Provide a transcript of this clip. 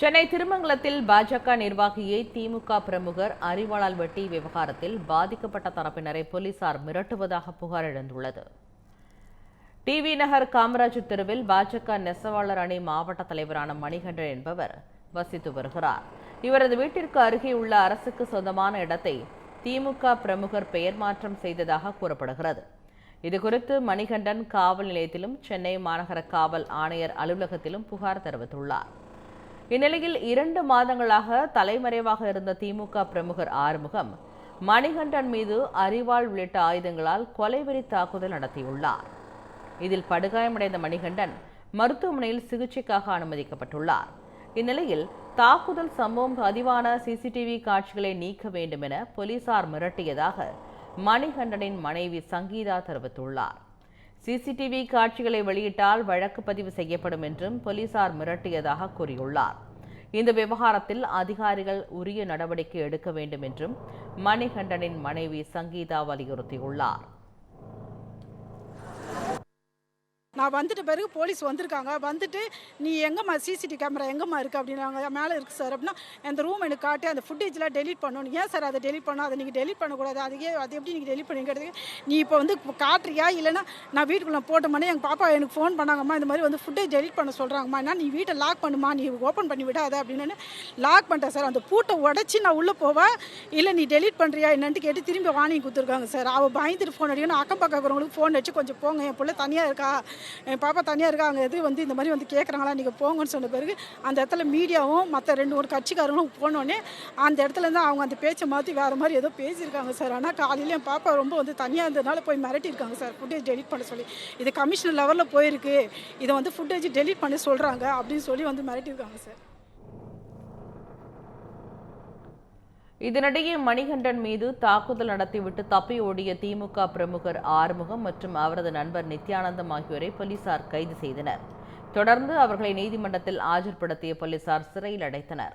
சென்னை திருமங்கலத்தில் பாஜக நிர்வாகியை திமுக பிரமுகர் அறிவாளால் வெட்டி விவகாரத்தில் பாதிக்கப்பட்ட தரப்பினரை போலீசார் மிரட்டுவதாக புகார் எழுந்துள்ளது. டிவி நகர் காமராஜர் தெருவில் பாஜக நெசவாளர் அணி மாவட்ட தலைவரான மணிகண்டன் என்பவர் வசித்து வருகிறார். இவரது வீட்டிற்கு அருகே உள்ள அரசுக்கு சொந்தமான இடத்தை திமுக பிரமுகர் பெயர் மாற்றம் செய்ததாக கூறப்படுகிறது. இதுகுறித்து மணிகண்டன் காவல் நிலையத்திலும் சென்னை மாநகர காவல் ஆணையர் அலுவலகத்திலும் புகார் தெரிவித்துள்ளார். இந்நிலையில் இரண்டு மாதங்களாக தலைமறைவாக இருந்த திமுக பிரமுகர் ஆறுமுகம் மணிகண்டன் மீது அரிவாள் உள்ளிட்ட ஆயுதங்களால் கொலைவெறி தாக்குதல் நடத்தியுள்ளார். இதில் படுகாயமடைந்த மணிகண்டன் மருத்துவமனையில் சிகிச்சைக்காக அனுமதிக்கப்பட்டுள்ளார். இந்நிலையில் தாக்குதல் சம்பவம் பதிவான சிசிடிவி காட்சிகளை நீக்க வேண்டும் என போலீசார் மிரட்டியதாக மணிகண்டனின் மனைவி சங்கீதா தெரிவித்துள்ளார். சிசிடிவி காட்சிகளை வெளியிட்டால் வழக்கு பதிவு செய்யப்படும் என்றும் போலீசார் மிரட்டியதாக கூறியுள்ளார். இந்த விவகாரத்தில் அதிகாரிகள் உரிய நடவடிக்கை எடுக்க வேண்டும் என்றும் மணிகண்டனின் மனைவி சங்கீதா வலியுறுத்தியுள்ளார். நான் வந்துட்ட பிறகு போலீஸ் வந்திருக்காங்க. வந்துட்டு நீ எங்கம்மா சிசிடிவி கேமரா எங்கம்மா இருக்குது அப்படின்னாங்க மேலே இருக்குது சார் அப்படின்னா அந்த ரூம் எனக்கு காட்டி அந்த ஃபுட்டேஜ்லாம் டெலிட் பண்ணணும். ஏன் சார் அதை டெலிட் பண்ணணும்? அதை நீங்கள் டெலிட் பண்ணக்கூடாது. அதுக்கே அது எப்படி நீங்கள் டெலிட் பண்ணிக்கிறதுக்கு? நீ இப்போ வந்து காட்டுறியா? இல்லைன்னா நான் வீட்டுக்குள்ளே போட்டோம்னா எங்கள் பாப்பா எனக்கு ஃபோன் பண்ணாங்கம்மா. இந்த மாதிரி வந்து ஃபுட்டேஜ் டெலிட் பண்ண சொல்கிறாங்கம்மா என்ன நீ வீட்டை லாக் பண்ணுமா? நீ ஓப்பன் பண்ணி விடாத. அப்படின்னு லாக் பண்ணிட்டேன் சார் அந்த பூட்டை உடச்சி நான் உள்ளே போவேன் இல்லை நீ டெலிட் பண்ணுறியா என்னன்ட்டு கேட்டு திரும்பி வாங்கி கொடுத்துருக்காங்க சார் அவள் பயந்துட்டு ஃபோன் அடிக்கணும். அக்கம் பக்கம் இருக்கிறவங்களுக்கு ஃபோன் வச்சு கொஞ்சம் போங்க. என் பிள்ளை தனியாக இருக்கா? என் பாப்பா தனியாக இருக்கா அங்கே எது வந்து இந்த மாதிரி வந்து கேட்குறாங்களா நீங்கள் போங்கன்னு சொன்ன பிறகு அந்த இடத்துல மீடியாவும் மற்ற ரெண்டு ஒரு கட்சிக்காரங்களும் போனோடனே அந்த இடத்துல இருந்து அவங்க அந்த பேச்சை மாற்றி வேறு மாதிரி ஏதோ பேசியிருக்காங்க சார். ஆனால் காலையில் என் பாப்பா ரொம்ப வந்து தனியாக இருந்ததுனால போய் மிரட்டியிருக்காங்க சார். ஃபுட்டேஜ் டெலிட் பண்ண சொல்லி. இது கமிஷனர் லெவலில் போயிருக்கு. இதை வந்து ஃபுட்டேஜ் டெலிட் பண்ண சொல்கிறாங்க அப்படின்னு சொல்லி வந்து மிரட்டியிருக்காங்க சார். இதனிடையே மணிகண்டன் மீது தாக்குதல் நடத்திவிட்டு தப்பி ஓடிய திமுக பிரமுகர் ஆறுமுகம் மற்றும் அவரது நண்பர் நித்யானந்தம் ஆகியோரை போலீசார் கைது செய்தனர். தொடர்ந்து அவர்களை நீதிமன்றத்தில் ஆஜர்படுத்திய போலீசார் சிறையில் அடைத்தனர்.